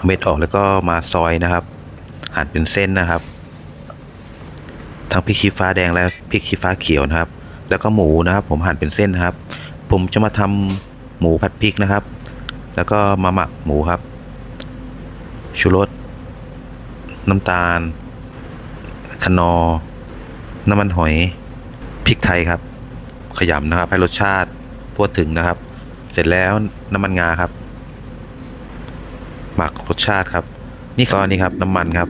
เอาเม็ดออกแล้วก็มาซอยนะครับ หั่นเป็นเส้นนะครับ ทั้งพริกชี้ฟ้าแดงและพริกชี้ฟ้าเขียวนะครับ แล้วก็หมูนะครับ ผมหั่นเป็นเส้นนะครับ ผมจะมาทำหมูผัดพริกนะครับ แล้วก็มาหมักหมูครับ ชูรสน้ำตาลคนอ น้ำมันหอย พริกไทยครับ ขยำนะครับ ให้รสชาติทั่วถึงนะครับ เสร็จแล้วน้ำมันงาครับ หมักรสชาติครับ นี่ก็นี่ครับน้ำมันครับ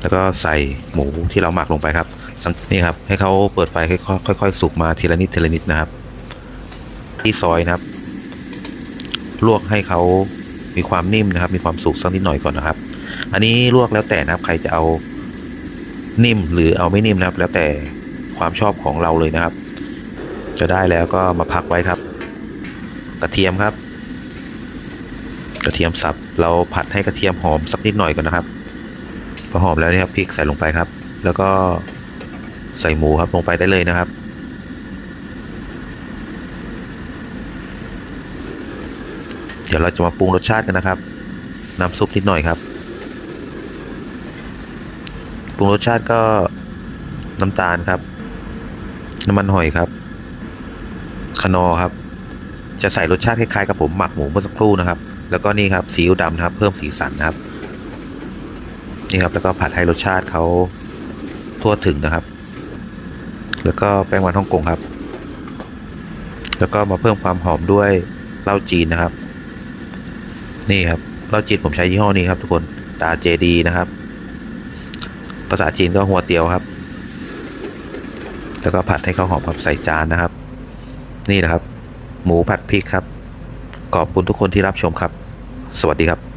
แล้วก็ใส่หมูที่เราหมักลงไปครับสังนี่ครับ ให้เขาเปิดไฟค่อยๆค่อยๆสุกมาทีละนิดทีละนิดนะครับ ที่ซอยนะครับ ลวกให้เขามีความนิ่มนะครับ มีความสุกสักนิดหน่อยก่อนนะครับ อันนี้ลวกแล้วแต่นะครับ ใครจะเอานิ่มหรือเอาไม่นิ่มนะครับ แล้วแต่ความชอบของเราเลยนะครับ จะได้แล้วก็มาพักไว้ครับ กระเทียมครับ กระเทียมสับ เราผัดให้กระเทียมหอมสักนิดหน่อยก่อนนะครับพอหอมแล้วเนี่ยครับพริกใส่ลงไปครับ แล้วก็ใส่หมูครับลงไปได้เลยนะครับ เดี๋ยวเราจะมาปรุงรสชาติกันนะครับ น้ำซุปนิดหน่อยครับปรุงรสชาติก็น้ำตาลครับ น้ำมันหอยครับคนอครับ จะใส่รสชาติคล้ายๆกับผมหมักหมูเมื่อสักครู่นะครับ แล้วก็นี่ครับซีอิ๊วดำนะครับ เพิ่มสีสันนะครับ นี่ครับแล้วก็ผัดให้รสชาติเขาทั่วถึงนะครับ แล้วก็แป้งมันฮ่องกงครับ แล้วก็มาเพิ่มความหอมด้วยเหล้าจีนนะครับ นี่ครับเหล้าจีนผมใช้ยี่ห้อนี้ครับ ทุกคนตาเจดีนะครับ ภาษาจีนก็หัวเตียวครับ แล้วก็ผัดให้เขาหอมครับใส่จานนะครับ นี่นะครับ หมูผัดพริกครับ ขอบคุณทุกคนที่รับชมครับ สวัสดีครับ